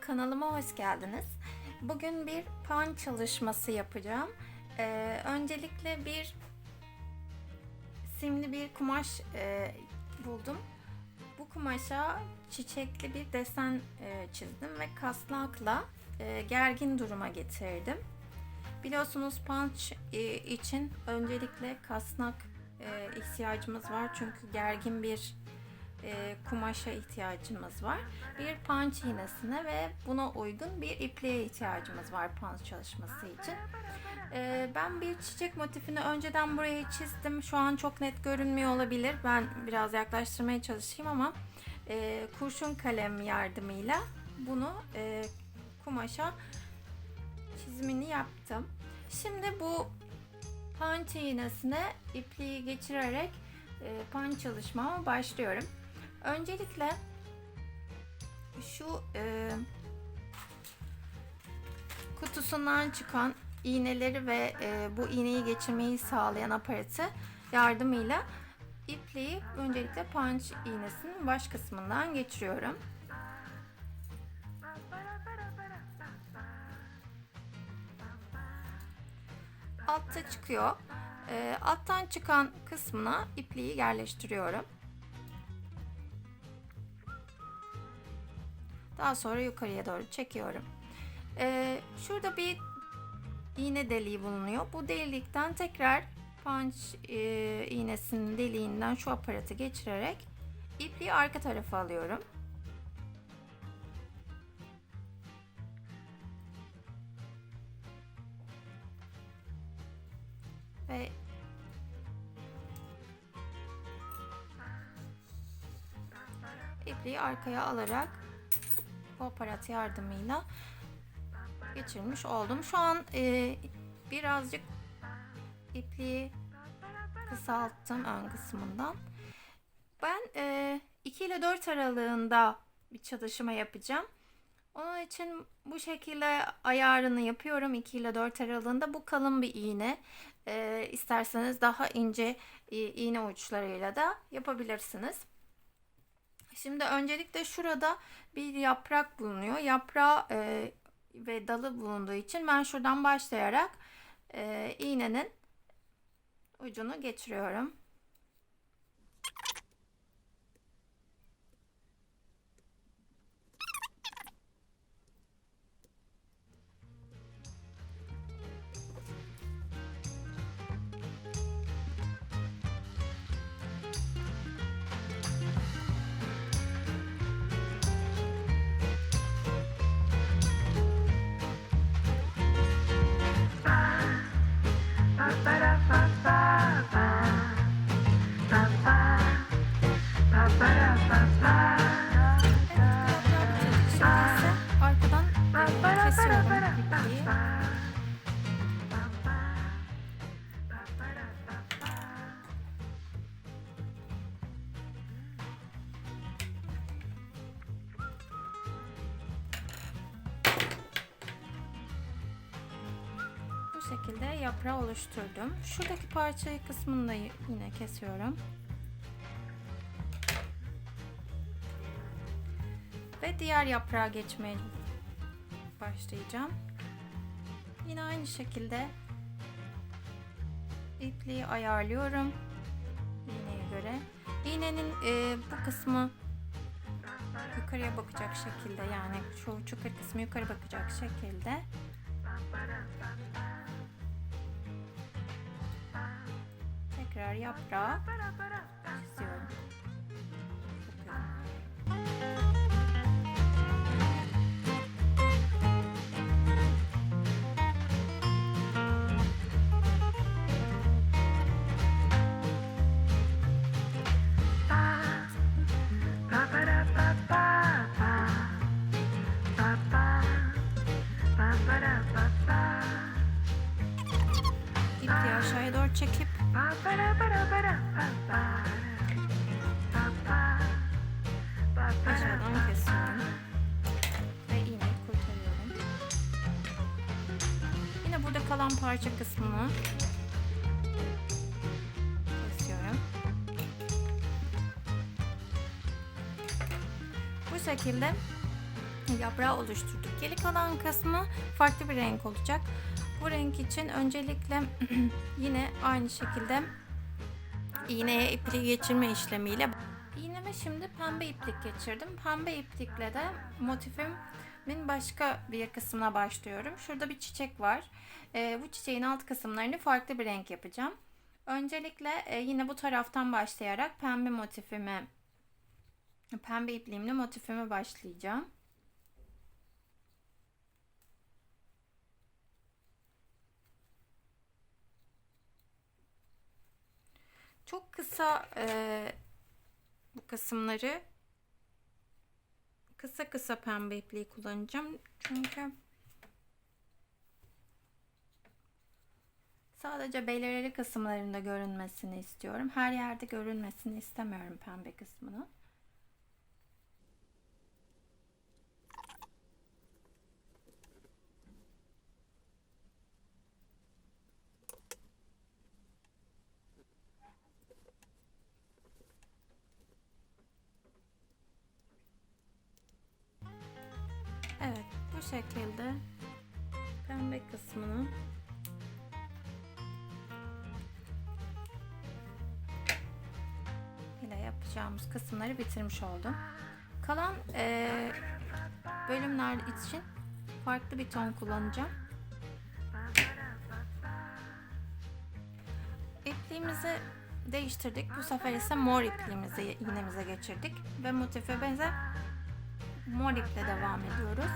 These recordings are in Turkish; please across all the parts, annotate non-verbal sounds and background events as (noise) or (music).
kanalıma hoş geldiniz. Bugün bir pan çalışması yapacağım. Ee, öncelikle bir simli bir kumaş e, buldum. Bu kumaşa çiçekli bir desen e, çizdim ve kasnakla e, gergin duruma getirdim. Biliyorsunuz punch e, için öncelikle kasnak e, ihtiyacımız var çünkü gergin bir e, kumaşa ihtiyacımız var. Bir punch iğnesine ve buna uygun bir ipliğe ihtiyacımız var punch çalışması için. E, ben bir çiçek motifini önceden buraya çizdim. Şu an çok net görünmüyor olabilir. Ben biraz yaklaştırmaya çalışayım ama e, kurşun kalem yardımıyla bunu e, kumaşa çizimini yaptım. Şimdi bu punch iğnesine ipliği geçirerek e, punch çalışmama başlıyorum. Öncelikle şu e, kutusundan çıkan iğneleri ve e, bu iğneyi geçirmeyi sağlayan aparatı yardımıyla ipliği öncelikle punch iğnesinin baş kısmından geçiriyorum. Altta çıkıyor. E, alttan çıkan kısmına ipliği yerleştiriyorum. Daha sonra yukarıya doğru çekiyorum. Ee, şurada bir iğne deliği bulunuyor. Bu delikten tekrar punch e, iğnesinin deliğinden şu aparatı geçirerek ipliği arka tarafa alıyorum. Ve ipliği arkaya alarak bu aparat yardımıyla geçirmiş oldum. Şu an e, birazcık ipliği kısalttım ön kısmından. Ben e, 2 ile 4 aralığında bir çalışma yapacağım. Onun için bu şekilde ayarını yapıyorum 2 ile 4 aralığında. Bu kalın bir iğne. E, isterseniz daha ince e, iğne uçlarıyla da yapabilirsiniz. Şimdi öncelikle şurada bir yaprak bulunuyor. Yaprağı e, ve dalı bulunduğu için ben şuradan başlayarak e, iğnenin ucunu geçiriyorum. Şekilde yaprağı oluşturdum. Şuradaki parçayı kısmını da yine kesiyorum. Ve diğer yaprağa geçmeye başlayacağım. Yine aynı şekilde ipliği ayarlıyorum iğneye göre. İğnenin e, bu kısmı yukarıya bakacak şekilde yani şu çukur kısmı yukarı bakacak şekilde tekrar yaprağı çiziyorum. Bakıyorum. Kalan parça kısmını kesiyorum. Bu şekilde yaprağı oluşturduk. Geri kalan kısmı farklı bir renk olacak. Bu renk için öncelikle (clears throat) yine aynı şekilde iğneye ipliği geçirme işlemiyle iğneme şimdi pembe iplik geçirdim. Pembe iplikle de motifimin başka bir kısmına başlıyorum. Şurada bir çiçek var. Ee, bu çiçeğin alt kısımlarını farklı bir renk yapacağım. Öncelikle e, yine bu taraftan başlayarak pembe motifimi pembe ipliğimle motifime başlayacağım. Çok kısa e, bu kısımları kısa kısa pembe ipliği kullanacağım. Çünkü sadece belirli kısımlarında görünmesini istiyorum. Her yerde görünmesini istemiyorum pembe kısmını. Evet, bu şekilde pembe kısmını ile yapacağımız kısımları bitirmiş oldum. Kalan eee, bölümler için farklı bir ton kullanacağım. İpliğimizi değiştirdik. Bu sefer ise mor ipliğimizi iğnemize geçirdik ve motife benzer mor iple devam ediyoruz.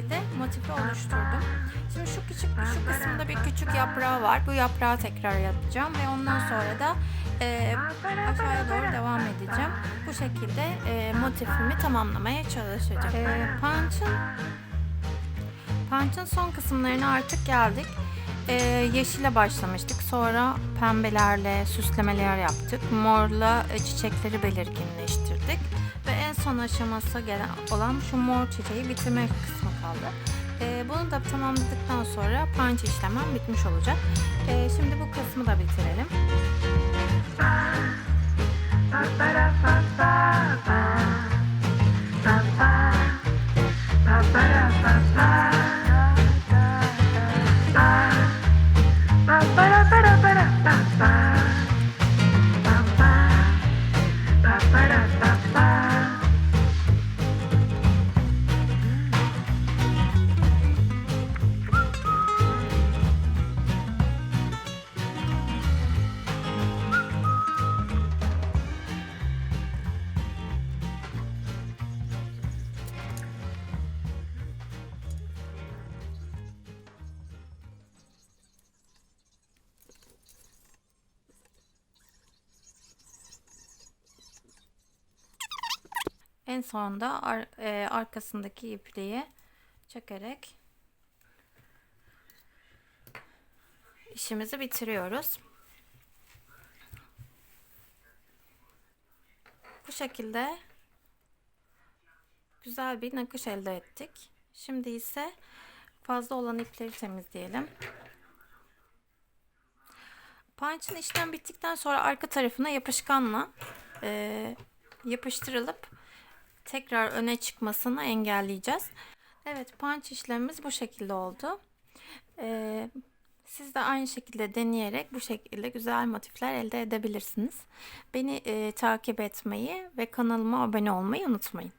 Şekilde motifi oluşturdum. Şimdi şu küçük şu kısımda bir küçük yaprağı var. Bu yaprağı tekrar yapacağım ve ondan sonra da e, aşağıya doğru devam edeceğim. Bu şekilde e, motifimi tamamlamaya çalışacağım. E, punch'ın Punch'ın son kısımlarına artık geldik. Ee, yeşile başlamıştık. Sonra pembelerle süslemeler yaptık. Morla e, çiçekleri belirginleştirdik. Son aşaması gelen olan şu mor çiçeği bitirme kısmı kaldı. Ee, bunu da tamamladıktan sonra punch işlemem bitmiş olacak. Ee, şimdi bu kısmı da bitirelim. En sonunda ar, e, arkasındaki ipliği çekerek işimizi bitiriyoruz. Bu şekilde güzel bir nakış elde ettik. Şimdi ise fazla olan ipleri temizleyelim. Punch'ın işlem bittikten sonra arka tarafına yapışkanla e, yapıştırılıp tekrar öne çıkmasını engelleyeceğiz. Evet punch işlemimiz bu şekilde oldu. E, siz de aynı şekilde deneyerek bu şekilde güzel motifler elde edebilirsiniz. Beni e, takip etmeyi ve kanalıma abone olmayı unutmayın.